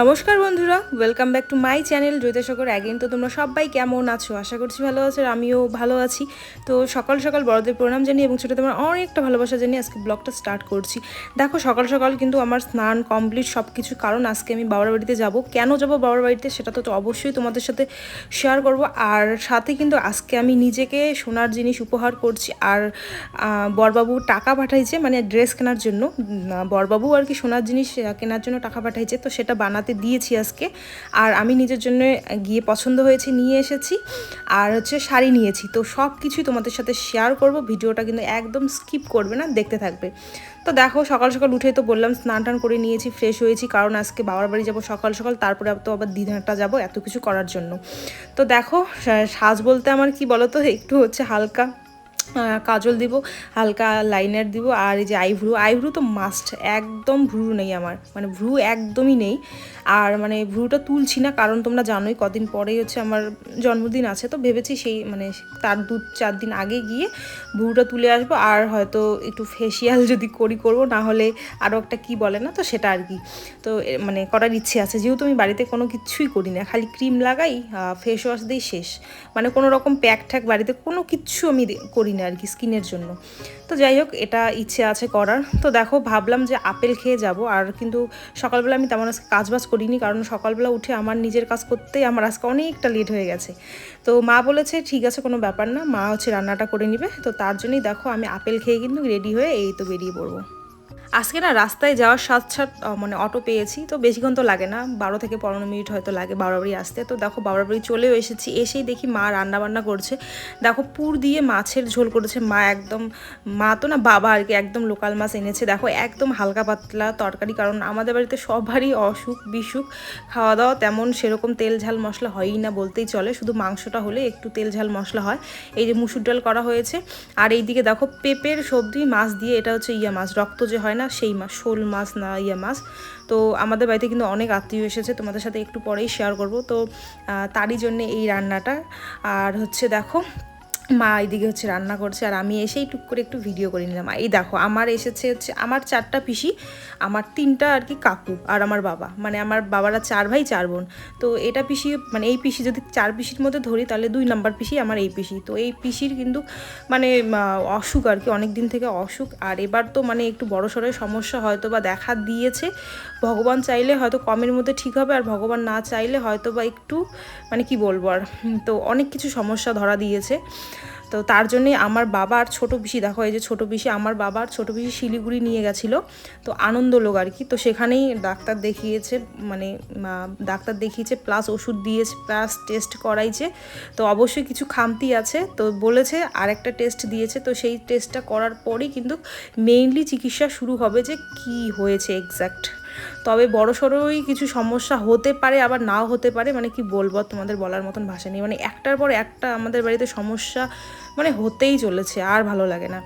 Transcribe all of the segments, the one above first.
নমস্কার বন্ধুরা welcome back to my channel Jyotishkar again তো তোমরা সবাই কেমন আছো? আশা করছি ভালো আছো আর আমিও ভালো আছি। তো সকাল সকাল বড়দের প্রণাম জানিয়ে এবং ছোটো তোমার অনেকটা ভালোবাসা জানিয়ে আজকে ব্লগটা স্টার্ট করছি। দেখো, সকাল সকাল কিন্তু আমার স্নান কমপ্লিট সব কিছু কারণ আজকে আমি বাবার বাড়িতে যাব। কেন যাব বাবার বাড়িতে সেটা তো অবশ্যই তোমাদের সাথে শেয়ার করব। আর সাথে কিন্তু আজকে আমি নিজেকে সোনার জিনিস উপহার করছি। আর বরবাবু টাকা পাঠাইছে মানে ড্রেস কেনার জন্য। বরবাবু আর কি সোনার জিনিস কেনার জন্য টাকা পাঠাইছে, তো সেটা বানাতে দিয়েছি আজকে। আর আমি নিজের জন্য গিয়ে পছন্দ হয়েছে নিয়ে এসেছি। আর হচ্ছে শাড়ি নিয়েছি। তো সব কিছুই তোমাদের সাথে শেয়ার করব। ভিডিওটা কিন্তু একদম স্কিপ করবে না, দেখতে থাকবে। তো দেখো, সকাল সকাল উঠে তো বললাম, স্নান টান করে নিয়েছি ফ্রেশ হয়েছি। কারণ আজকে বাবার বাড়ি যাব সকাল সকাল, তারপরে তো আবার দিনহাটা যাব এত কিছু করার জন্য। তো দেখো সাজ বলতে আমার কি বলো তো একটু হচ্ছে হালকা কাজল দিব, হালকা লাইনার দিব আর এই যে আইভ্রু আইভ্রু তো মাস্ট একদম ভ্রু নেই আমার মানে ভ্রু একদমই নেই। আর মানে ভ্রুটা তুলছি না, কারণ তোমরা জানোই কদিন পরেই হচ্ছে আমার জন্মদিন আছে, তো ভেবেছি সেই মানে তার দু চার দিন আগে গিয়ে ভ্রুটা তুলে আসব আর হয়তো একটু ফেসিয়াল যদি করি করব, না হলে আরও একটা কি বলে না তো সেটা আর কি। তো মানে করার ইচ্ছে আছে, যেহেতু আমি বাড়িতে কোনো কিছুই করি না, খালি ক্রিম লাগাই ফেস ওয়াশ দিই শেষ। মানে কোনো রকম প্যাক ট্যাক বাড়িতে কোনো কিচ্ছু আমি করি না আর কি স্কিনের জন্য। তো যাই হোক, এটা ইচ্ছে আছে করার। তো দেখো, ভাবলাম যে আপেল খেয়ে যাব। আর কিন্তু সকালবেলা আমি তেমন আজকে কাজবাজ করিনি, কারণ সকালবেলা উঠে আমার নিজের কাজ করতে আমার আজকে অনেকটা লেট হয়ে গেছে। তো মা বলেছে, ঠিক আছে, কোনো ব্যাপার না। মা হচ্ছে রান্নাটা করে নিবে। তো তার জন্যই দেখো, আমি আপেল খেয়ে কিন্তু রেডি হয়ে এই তো বেরিয়ে পড়ব। আজকে না রাস্তায় যাওয়ার সাথ আহ, মানে অটো পেয়েছি তো বেশিক্ষণ তো লাগে না। বারো থেকে পনেরো মিনিট হয়তো লাগে বাড়ি আসতে। তো দেখো বাড়ি চলেও এসেছি এসেই দেখি মা রান্না বান্না করছে। দেখো পুর দিয়ে মাছের ঝোল করেছে মা একদম মা তো না বাবা আর কি একদম লোকাল মাছ এনেছে। দেখো একদম হালকা পাতলা তরকারি কারণ আমাদের বাড়িতে সবারই অসুখ বিসুখ। খাওয়া দাওয়া তেমন সেরকম তেল ঝাল মশলা হয়ই না বলতেই চলে শুধু মাংসটা হলে একটু তেল ঝাল মশলা হয়। এই যে মুসুর ডাল করা হয়েছে। আর এইদিকে দেখো পেঁপের সবজি মাছ দিয়ে এটা হচ্ছে ইয়া মাছ রক্ত যে হয় না, সেই মাছ শোল মাছ না, ইয়া মাছ। তো আমাদের বাড়িতে কিন্তু অনেক আত্মীয় এসেছে, তোমাদের সাথে একটু পরেই শেয়ার করব। তো তারই জন্য এই রান্নাটা। আর হচ্ছে দেখো মা এইদিকে হচ্ছে রান্না করছে আর আমি এসেই টুক করে একটু ভিডিও করে নিলাম। এই দেখো, আমার এসেছে হচ্ছে, আমার চারটা পিসি, আমার তিনটা আর কি কাকু আর আমার বাবা। মানে আমার বাবারা চার ভাই, চার বোন। তো এটা পিসি মানে এই পিসি যদি চার পিসির মধ্যে ধরি, তাহলে দুই নাম্বার পিসি আমার এই পিসি। তো এই পিসির কিন্তু মানে অসুখ আর কি অনেক দিন থেকে অসুখ। আর এবার তো মানে একটু বড় সড়ো সমস্যা হয়তো বা দেখা দিয়েছে। ভগবান চাইলে হয়তো কমের মধ্যে ঠিক হবে আর ভগবান না চাইলে হয়তো বা একটু মানে কি বলব আর, তো অনেক কিছু সমস্যা ধরা দিয়েছে। তো তার জন্যে আমার বাবা আর ছোটো পিসি, দেখো এই যে ছোটো পিসি, আমার বাবা আর ছোটো পিসি শিলিগুড়ি নিয়ে গেছিল, তো আনন্দ লোক আর কি। তো সেখানেই ডাক্তার দেখিয়েছে মানে ডাক্তার দেখিয়েছে প্লাস ওষুধ দিয়েছে প্লাস টেস্ট করাইছে, তো অবশ্যই কিছু খামতি আছে, তো বলেছে আর একটা টেস্ট দিয়েছে, তো সেই টেস্টটা করার পরেই কিন্তু মেইনলি চিকিৎসা শুরু হবে যে কি হয়েছে এক্স্যাক্ট তবে বড় সড়োই কিছু সমস্যা হতে পারে, আবার নাও হতে পারে মানে কি বলব তোমাদের বলার মতন ভাষা নেই। মানে একটার পর একটা আমাদের বাড়িতে সমস্যা মানে হতেই চলেছে, আর ভালো লাগে না।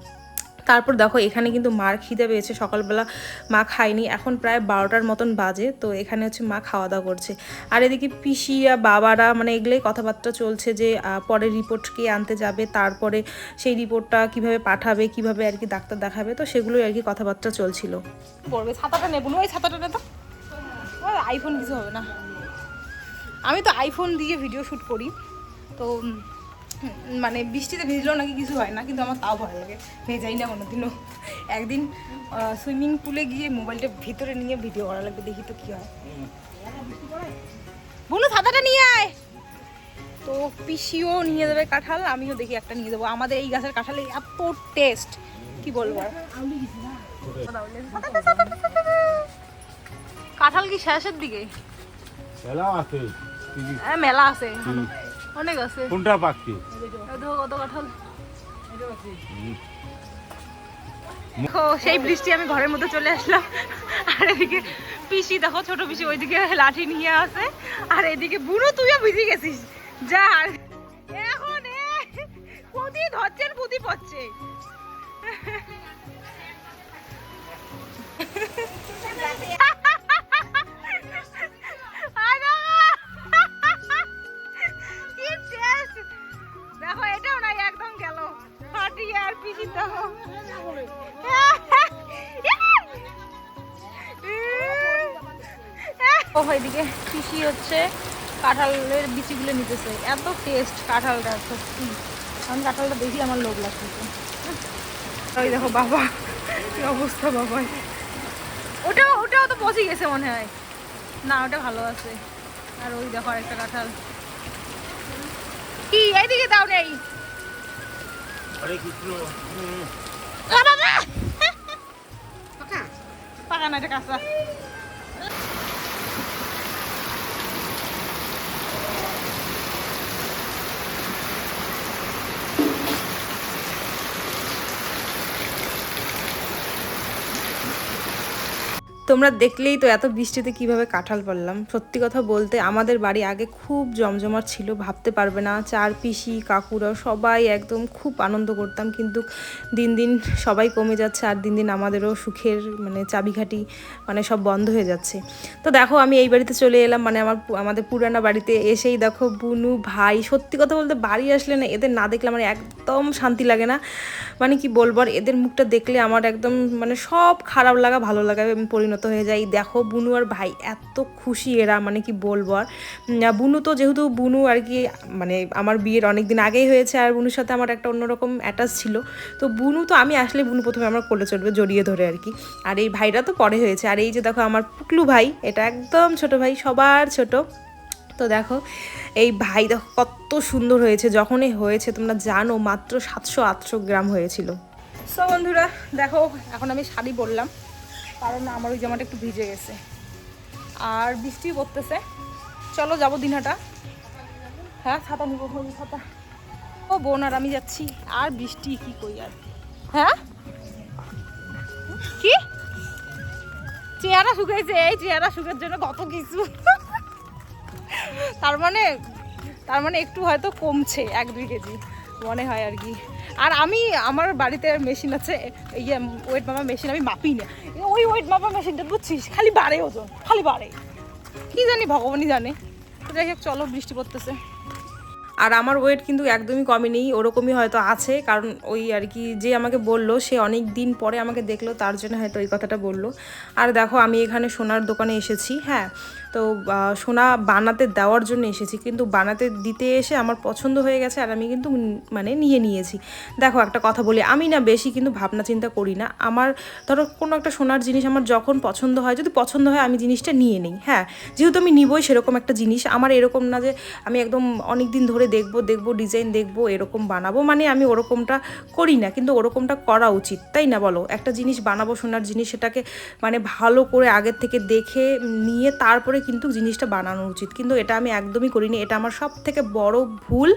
তারপর দেখো, এখানে কিন্তু মার খিদে পেয়েছে, সকালবেলা মা খায়নি। এখন প্রায় বারোটার মতন বাজে, তো এখানে হচ্ছে মা খাওয়া দাওয়া করছে। আর এদিকে পিসিয়া বাবারা মানে এগুলোই কথাবার্তা চলছে যে পরে রিপোর্ট কে আনতে যাবে, তারপরে সেই রিপোর্টটা কীভাবে পাঠাবে, কীভাবে আর কি ডাক্তার দেখাবে, তো সেগুলোই আর কি কথাবার্তা চলছিল। পড়বে, ছাতাটা নেব ওই ছাতাটা নে তো। আইফোন কিছু হবে না। আমি তো আইফোন দিয়ে ভিডিও শ্যুট করি, তো মানে বৃষ্টিতে ভিজলেও নাকি কিছু হয় না কিন্তু আমার তাও ভালো লাগে। ভেজাই না কোনোদিনও। একদিন সুইমিং পুলে গিয়ে মোবাইলটা ভিতরে নিয়ে ভিডিও করা লাগবে দেখি তো কী হয়। বলো ছাতাটা নিয়ে আয়। তো পিসিও নিয়ে যাবে কাঁঠাল আমিও দেখি একটা নিয়ে দেবো আমাদের এই গাছের কাঁঠালে এত টেস্ট কি বলব কাঁঠাল কি শেষের দিকে? আছে। হ্যাঁ মেলা আছে। অনেক আছে। কোনটা পাকছে দেখো কত কাঁঠাল। দেখো সেই বৃষ্টি আমি ঘরের মধ্যে চলে আসলাম। আর এদিকে পিসি দেখো ছোট পিসি ওইদিকে লাঠি নিয়ে আসে। আর এদিকে বুড়ো তুইও ভিজে গেছিস। যা এখন পুঁতি ধরছেন পুঁতি পড়ছে। এদিকে কৃষি হচ্ছে কাঁঠালের বিচিগুলো নিতেছে। এত টেস্ট কাঁঠালটা সত্যি। আমি কাঁঠালটা দেখি আমার লোভ লাগতেছে ওই দেখো বাবা কি অবস্থা বাবা। ওটাও ওটাও তো পচে গেছে মনে হয়। না ওটা ভালো আছে। আর ওই দেখো আরেকটা কাঁঠাল। কি এইদিকে দাও নেই। পাকা না এটা কাঁচা। তোমরা দেখলেই তো এত বৃষ্টিতে কীভাবে কাঁঠাল পারলাম সত্যি কথা বলতে আমাদের বাড়ি আগে খুব জমজমাট ছিল, ভাবতে পারবে না। চার পিসি কাকুরা সবাই একদম খুব আনন্দ করতাম, কিন্তু দিন দিন সবাই কমে যাচ্ছে আর দিন দিন আমাদেরও সুখের মানে চাবিঘাটি মানে সব বন্ধ হয়ে যাচ্ছে। তো দেখো, আমি এই বাড়িতে চলে এলাম মানে আমার আমাদের পুরানা বাড়িতে এসেই দেখো বুনু ভাই। সত্যি কথা বলতে বাড়ি আসলে না, এদের না দেখলে আমার একদম শান্তি লাগে না। মানে কি বলব, আর এদের মুখটা দেখলে আমার একদম মানে সব খারাপ লাগা, ভালো লাগা পরিণত হয়ে যায়। দেখো, বুনু আর ভাই এত খুশি এরা মানে কি বলব আর। বুনু তো যেহেতু বুনু আর কি মানে আমার বিয়ের অনেক দিন আগেই হয়েছে আর বুনুর সাথে আমার একটা অন্যরকম অ্যাটাচ ছিল। তো বুনু তো আমি আসলে বুনু প্রথমে আমার কোলে চড়বে জড়িয়ে ধরে আর কি। আর এই ভাইরা তো পরে হয়েছে। আর এই যে দেখো, আমার পুকলু ভাই, এটা একদম ছোট ভাই, সবার ছোট। তো দেখো, এই ভাই দেখো কত সুন্দর হয়েছে, যখনই হয়েছে, তোমরা জানো, মাত্র সাতশো আটশো গ্রাম হয়েছিল। সো বন্ধুরা, দেখো, এখন আমি শাড়ি পরলাম কারণ আমার ওই জামাটা একটু ভিজে গেছে। আর বৃষ্টি পড়তেছে। চলো যাব দিনহাটা। হ্যাঁ ছাতা নিবো ছাতা। ও বোন, আর আমি যাচ্ছি। আর বৃষ্টি, কি কই আর? হ্যাঁ? কি? চেহারা শুকাইছে, এই চেহারা শুকার জন্য কত কিছু। তার মানে তার মানে একটু হয়তো কমছে, এক দুই কেজি। মনে হয় আর কি। আর আমি, আমার বাড়িতে মেশিন আছে ইয়ে ওয়েট মাপা মেশিন আমি মাপি না। ওই ওয়েট মাপা মেশিনটা বুঝছিস? খালি বাড়ে ওজন, খালি বাড়ে। কি জানি, ভগবানই জানে। যাই হোক, চলো, বৃষ্টি পড়তেছে। আর আমার ওয়েট কিন্তু একদমই কমেনি ওরকমই হয়তো আছে, কারণ ওই আর কি যে আমাকে বলল, সে অনেক দিন পরে আমাকে দেখল, তার জন্য হয়তো ওই কথাটা বলল। আর দেখো, আমি এখানে সোনার দোকানে এসেছি হ্যাঁ। তো সোনা বানাতে দেওয়ার জন্য এসেছি। কিন্তু বানাতে দিতে এসে আমার পছন্দ হয়ে গেছে আর আমি কিন্তু মানে নিয়ে নিয়েছি। দেখো একটা কথা বলি, আমি না বেশি কিন্তু ভাবনা চিন্তা করি না। আমার ধরো কোনো একটা সোনার জিনিস আমার যখন পছন্দ হয়, যদি পছন্দ হয় আমি জিনিসটা নিয়ে নিই হ্যাঁ। যেহেতু আমি নিবই সেরকম একটা জিনিস, আমার এরকম না যে আমি একদম অনেক দিন ধরে দেখব, দেখব, ডিজাইন দেখব, এরকম বানাবো মানে আমি ওরকমটা করি না। কিন্তু ওরকমটা করা উচিত, তাই না বলো? একটা জিনিস বানাবো, সোনার জিনিস সেটাকে মানে ভালো করে আগের থেকে দেখে নিয়ে তারপরে কিন্তু জিনিসটা বানানো উচিত। কিন্তু এটা আমি একদমই করিনি। এটা আমার সব থেকে বড় ভুল।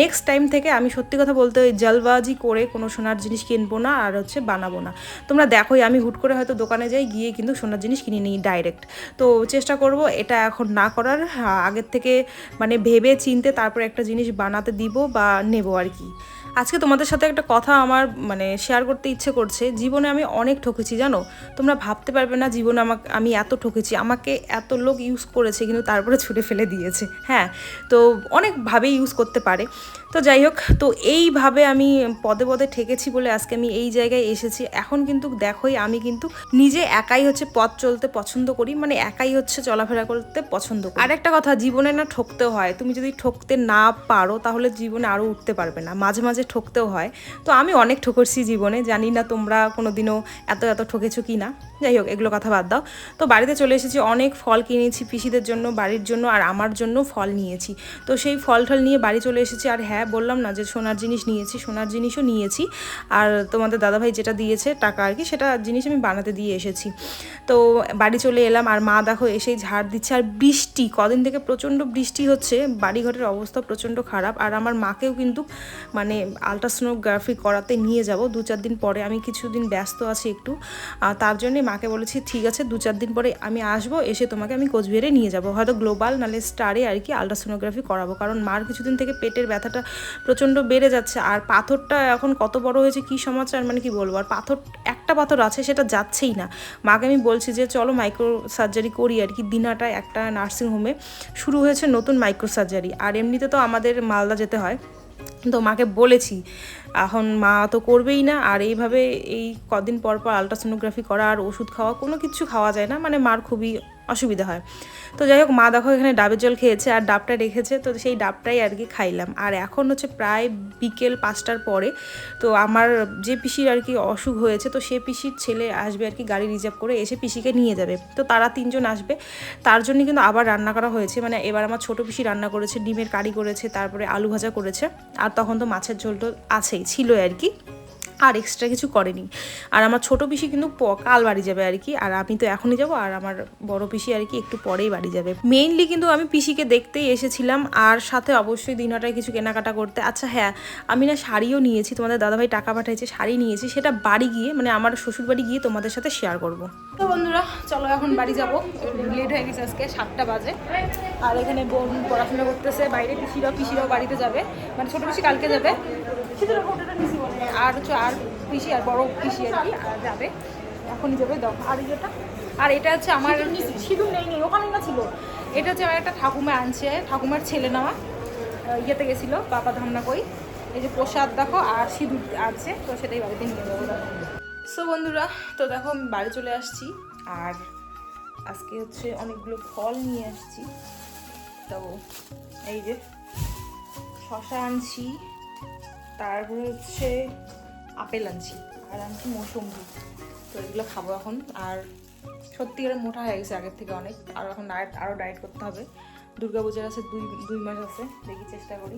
নেক্সট টাইম থেকে আমি সত্যি কথা বলতে ওই জলবাজি করে কোনো সোনার জিনিস কিনবো না আর হচ্ছে বানাবো না। তোমরা দেখোই, আমি হুট করে হয়তো দোকানে যাই, গিয়ে কিন্তু সোনার জিনিস কিনে নিই ডাইরেক্ট তো চেষ্টা করব এটা এখন না করার। আগের থেকে মানে ভেবে চিনতে তারপর একটা জিনিস বানাতে দিব বা নেব আর কি। আজকে তোমাদের সাথে একটা কথা আমার মানে শেয়ার করতে ইচ্ছে করছে। জীবনে আমি অনেক ঠকেছি, জানো? তোমরা ভাবতে পারবে না জীবনে আমাকে, আমি এত ঠকেছি। আমাকে এত লোক ইউজ করেছে, কিন্তু তারপরে ছুটে ফেলে দিয়েছে। হ্যাঁ তো অনেকভাবে ইউজ করতে পারে। তো যাই হোক, তো এইভাবে আমি পদে পদে ঠেকেছি বলে আজকে আমি এই জায়গায় এসেছি। এখন কিন্তু দেখোই, আমি কিন্তু নিজে একাই হচ্ছে পথ চলতে পছন্দ করি। মানে একাই হচ্ছে চলাফেরা করতে পছন্দ করি। আর একটা কথা, জীবনে না ঠকতে হয়। তুমি যদি ঠকতে না পারো, তাহলে জীবনে আরও উঠতে পারবে না। মাঝে মাঝে ঠকতেও হয়। তো আমি অনেক ঠকেছি জীবনে, জানি না তোমরা কোনোদিনও এত এত ঠকেছো কি না যাই হোক, এগুলো কথা বাদ দাও। তো বাড়িতে চলে এসেছি, অনেক ফল কিনেছি পিসিদের জন্য, বাড়ির জন্য আর আমার জন্য ফল নিয়েছি। তো সেই ফল টল নিয়ে বাড়ি চলে এসেছি আর হ্যাঁ বললাম না যে সোনার জিনিস নিয়েছি, সোনার জিনিসও নিয়েছি। আর তোমাদের দাদাভাই যেটা দিয়েছে টাকা আর কি, সেটা জিনিস আমি বানাতে দিয়ে এসেছি। তো বাড়ি চলে এলাম আর মা দেখো এসেই ঝাড় দিচ্ছে আর বৃষ্টি, কদিন থেকে প্রচণ্ড বৃষ্টি হচ্ছে, বাড়িঘরের অবস্থা প্রচণ্ড খারাপ। আর আমার মাকেও কিন্তু মানে আলট্রাসোনোগ্রাফি করাতে নিয়ে যাব, দু চার দিন পরে, আমি কিছুদিন ব্যস্ত আছি একটু। তার জন্যে মাকে বলেছি, ঠিক আছে, দু চার দিন পরে আমি আসব, এসে তোমাকে আমি কোচবিহারে নিয়ে যাব। হয়তো গ্লোবাল, নালে স্টারে আর কি আলট্রাসোনোগ্রাফি করাবো। কারণ মার কিছুদিন থেকে পেটের ব্যথাটা প্রচণ্ড বেড়ে যাচ্ছে। আর পাথরটা এখন কত বড় হয়েছে, কি সমাচার মানে কি বলব? আর পাথর, একটা পাথর আছে, সেটা যাচ্ছেই না। মাকে আমি বলছি যে, চলো মাইক্রো সার্জারি করি আর কি। দিনাটায় একটা নার্সিং হোমে শুরু হয়েছে নতুন মাইক্রো সার্জারি আর এমনিতে তো আমাদের মালদা যেতে হয়। তো মাকে বলেছি, এখন মা তো করবেই না। আর এইভাবে এই কদিন পর পর আলট্রাসোনোগ্রাফি করা আর ওষুধ খাওয়া কোনো কিছু খাওয়া যায় না। মানে মার খুবই অসুবিধা হয়। তো যাই হোক, মা দেখো এখানে ডাবের জল খেয়েছে আর ডাবটা রেখেছে, তো সেই ডাবটাই আর কি খাইলাম। আর এখন হচ্ছে প্রায় বিকেল পাঁচটার পরে, তো আমার যে পিসির আর কি অসুখ হয়েছে, তো সে পিসির ছেলে আসবে আর কি গাড়ি রিজার্ভ করে, এসে পিসিকে নিয়ে যাবে। তো তারা তিনজন আসবে, তার জন্য কিন্তু আবার রান্না করা হয়েছে। মানে এবার আমার ছোটো পিসি রান্না করেছে, ডিমের কারি করেছে, তারপরে আলু ভাজা করেছে, আর তখন তো মাছের ঝোল তো আছেই ছিল আর কি। আর এক্সট্রা কিছু করেনি। আর আমার ছোট পিসি কিন্তু কাল বাড়ি যাবে আর কি, আর আমি তো এখনই যাব, আর আমার বড় পিসি আর কি একটু পরেই বাড়ি যাবে। মেইনলি কিন্তু আমি পিসিকে দেখতেই এসেছিলাম, আর সাথে অবশ্যই দিনহাটায় কিছু কেনাকাটা করতে। আচ্ছা হ্যাঁ আমি না শাড়িও নিয়েছি, তোমাদের দাদাভাই টাকা পাঠিয়েছে শাড়ি নিয়েছি, সেটা বাড়ি গিয়ে মানে আমার শ্বশুর বাড়ি গিয়ে তোমাদের সাথে শেয়ার করব। তো বন্ধুরা, চলো এখন বাড়ি যাব। লেট হয়ে গেছে আজকে, সাতটা বাজে। আর এখানে বোন পড়াশোনা করতেছে, বাইরে পিসিরাও পিসিরাও বাড়িতে যাবে। মানে ছোটো পিসি কালকে যাবে। বলে আর হচ্ছে আর পিসি আর বড় পিসি আর কি আর যাবে। এখনই যাবে দাও আর এটা আর এটা হচ্ছে আমার সিঁদুর নেই নেই ওখানেই না ছিল। এটা হচ্ছে আমার একটা ঠাকুমা আনছে ঠাকুমার ছেলে নেওয়া ইয়েতে গেছিল বাবা ধামনা কই এই যে প্রসাদ দেখো আর সিঁদুর আছে তো সেটাই বাড়িতে নিয়ে যাব সো বন্ধুরা তো দেখো আমি বাড়ি চলে আসছি আর আজকে হচ্ছে অনেকগুলো ফল নিয়ে আসছি। তো এই যে শশা আনছি তারপরে হচ্ছে আপেল আনছি, আর আনছি মৌসম্বি। তো এগুলো খাব এখন, আর সত্যিকারে মোটা হয়ে গেছে আগের থেকে অনেক, আর এখন ডায়েট আরও ডায়েট করতে হবে। দুর্গা পূজার আছে দুই দুই মাস আছে, দেখি চেষ্টা করি।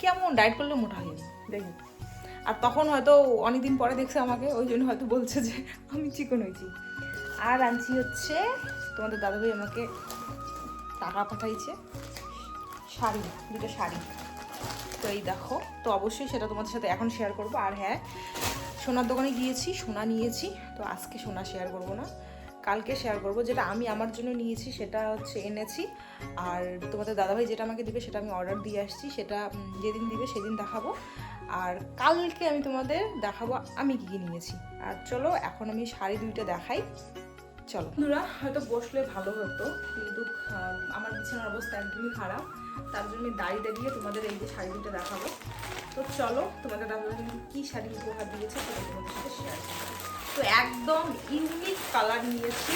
কেমন ডায়েট করলে মোটা হয়ে দেখি। আর তখন হয়তো অনেকদিন পরে দেখছে আমাকে, ওই জন্য হয়তো বলছে যে আমি চিকন হয়েছি। আর আনছি হচ্ছে, তোমাদের দাদাভাই আমাকে টাকা পাঠাইছে, শাড়ি দুটো শাড়ি। তো এই দেখো, তো অবশ্যই সেটা তোমাদের সাথে এখন শেয়ার করব। আর হ্যাঁ সোনার দোকানে গিয়েছি, সোনা নিয়েছি, তো আজকে সোনা শেয়ার করব না, কালকে শেয়ার করব। যেটা আমি আমার জন্য নিয়েছি, সেটা হচ্ছে এনেছি। আর তোমাদের দাদাভাই যেটা আমাকে দিবে, সেটা আমি অর্ডার দিয়ে আসছি, সেটা যেদিন দিবে সেদিন দেখাবো। আর কালকে আমি তোমাদের দেখাবো, আমি কী কী নিয়েছি। আর চলো, এখন আমি শাড়ি দুইটা দেখাই। চলো। বন্ধুরা হয়তো বসলে ভালো হতো, কিন্তু আমার বিছানার অবস্থা একদমই খারাপ। তার জন্য আমি দাঁড়িয়ে দাঁড়িয়ে তোমাদের এই যে শাড়ি দুটো দেখাবো। তো চলো, তোমাদের দাদা কিন্তু কী শাড়ি উপহার দিয়েছে সেটা তোমাদের সাথে শেয়ার তো একদম ইউনিক কালার নিয়েছি।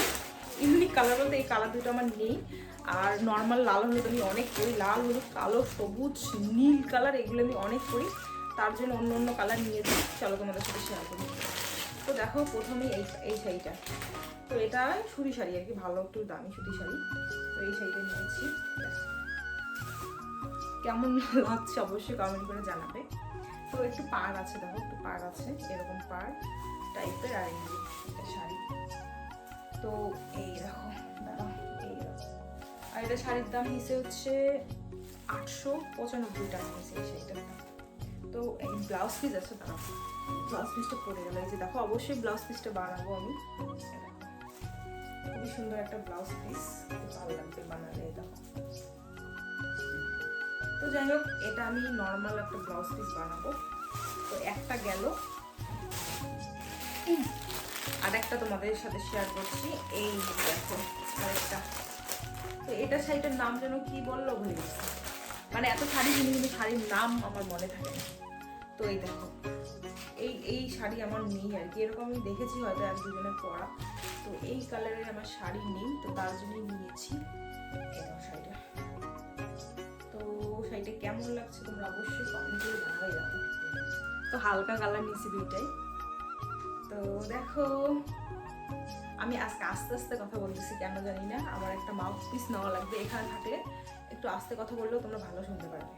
ইউনিক কালার বলতে এই কালার দুটো আমার নেই। আর নর্মাল লাল হলুদ আমি অনেক করি। লাল হলুদ, কালো, সবুজ, নীল কালার এগুলো আমি অনেক করি। তার জন্য অন্য অন্য কালার নিয়েছি। চলো তোমাদের সাথে শেয়ার করি তো দেখো, প্রথমেই এই এই শাড়িটা। তো এটা সুতি শাড়ি আর কি, ভালো একটু দামি সুতি শাড়ি। তো এই শাড়িটা নিয়েছি। দেখো। কেমন লাগছে অবশ্যই কমেন্ট করে জানাবে। তো একটু পাড় আছে, দেখো একটু পাড় আছে, এরকম পাড় টাইপের আর এই একটা শাড়ি। তো এই দেখো আর এটা শাড়ির দাম নিচে হচ্ছে আটশো পঁচানব্বই টাকা নিচে তো এই ব্লাউজ পিস আছে, দাঁড়াও। ব্লাউজ পিসটা পরে গেল এই যে দেখো, অবশ্যই ব্লাউজ পিসটা বানাবো আমি। খুবই সুন্দর একটা ব্লাউজ পিস ভালো লাগবে বানালে দেখো। তো যাই হোক, এটা আমি নর্মাল একটা ব্লাউজ পিস বানাবো। তো একটা গেল। আর একটা তোমাদের সাথে শেয়ার করছি। এই দেখো আরেকটা তো এটা শাড়িটার নাম যেন কি বলল ভুলে গেছি। মানে এত শাড়ি কিনি কিন্তু শাড়ির নাম আমার মনে থাকে না। তো এই দেখো, এই এই শাড়ি আমার নেই আর কি। এরকম আমি দেখেছি হয়তো এক দুজনের পরা। তো এই কালারের আমার শাড়ি নেই, তো তার জন্যই নিয়েছি। শাড়িটা। শাড়িটা কেমন লাগছে তোমরা অবশ্যই কমেন্ট করে জানাবে দেখো তো হালকা কালার নিয়েছি দুইটাই। তো দেখো, আমি আজকে আস্তে আস্তে কথা বলতেছি, কেন জানি না। আমার একটা মাউথ পিস নেওয়া লাগবে এখানে থাকলে। একটু আস্তে কথা বললেও তোমরা ভালো শুনতে পারবে।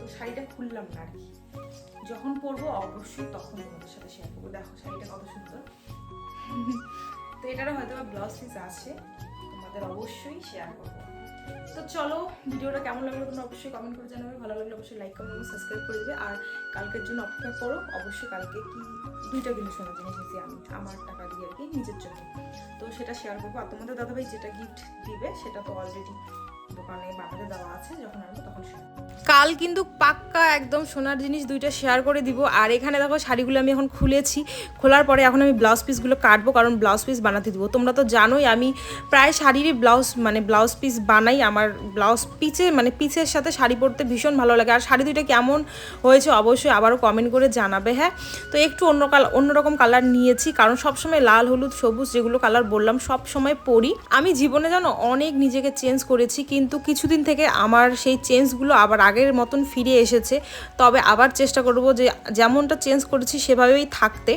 তো শাড়িটা খুললাম না আর কি। যখন পরবো অবশ্যই তখন তোমাদের সাথে শেয়ার করব। দেখো শাড়িটা কত সুন্দর। তো এটারও হয়তো ব্লাউজ পিস আছে। তোমাদের অবশ্যই শেয়ার করব। তো চলো, ভিডিওটা কেমন লাগল তোমরা অবশ্যই কমেন্ট করে জানাবে। ভালো লাগলে অবশ্যই লাইক কমেন্ট এবং সাবস্ক্রাইব করে দেবে। আর কালকের জন্য অপেক্ষা করো, অবশ্যই কালকে কি দুইটা কিন্তু শোনার জিনিস নিয়েছি আমি, আমার টাকা দিয়ে আর কি, নিজের জন্য। তো সেটা শেয়ার করব। আর তোমাদের দাদাভাই যেটা গিফট দিবে, সেটা তো অলরেডি দোকানে বানাতে দেওয়া আছে, যখন আসব তখন কাল কিন্তু পাক্কা একদম সোনার জিনিস দুইটা শেয়ার করে দিব। আর এখানে দেখো শাড়িগুলো আমি এখন খুলেছি। খোলার পরে এখন আমি ব্লাউজ পিসগুলো কাটবো, কারণ ব্লাউজ পিস বানাতে দিব। তোমরা তো জানোই আমি প্রায় শাড়িরই ব্লাউজ মানে ব্লাউজ পিস বানাই। আমার ব্লাউজ পিচে মানে পিচের সাথে শাড়ি পরতে ভীষণ ভালো লাগে। আর শাড়ি দুইটা কেমন হয়েছে অবশ্যই আবারও কমেন্ট করে জানাবে হ্যাঁ? তো একটু অন্য কাল, অন্যরকম কালার নিয়েছি, কারণ সবসময় লাল, হলুদ, সবুজ যেগুলো কালার বললাম সব সময় পরি। আমি জীবনে জানো অনেক নিজেকে চেঞ্জ করেছি, কিন্তু কিছুদিন থেকে আমার সেই চেঞ্জগুলো আবার আগের মতন ফিরে এসেছে। তবে আবার চেষ্টা করব যে যেমনটা চেঞ্জ করেছি সেভাবেই থাকতে।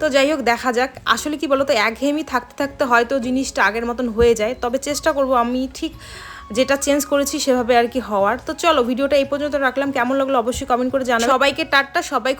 তো যাই হোক, দেখা যাক। আসলে কি বলতো, একঘেয়েমি থাকতে থাকতে হয়তো জিনিসটা আগের মতন হয়ে যায়। তবে চেষ্টা করব আমি ঠিক যেটা চেঞ্জ করেছি সেভাবে আর কি হওয়ার। তো চলো, ভিডিওটা এই পর্যন্ত রাখলাম। কেমন লাগল অবশ্যই কমেন্ট করে জানাও সবাইকে টাটটা সবাই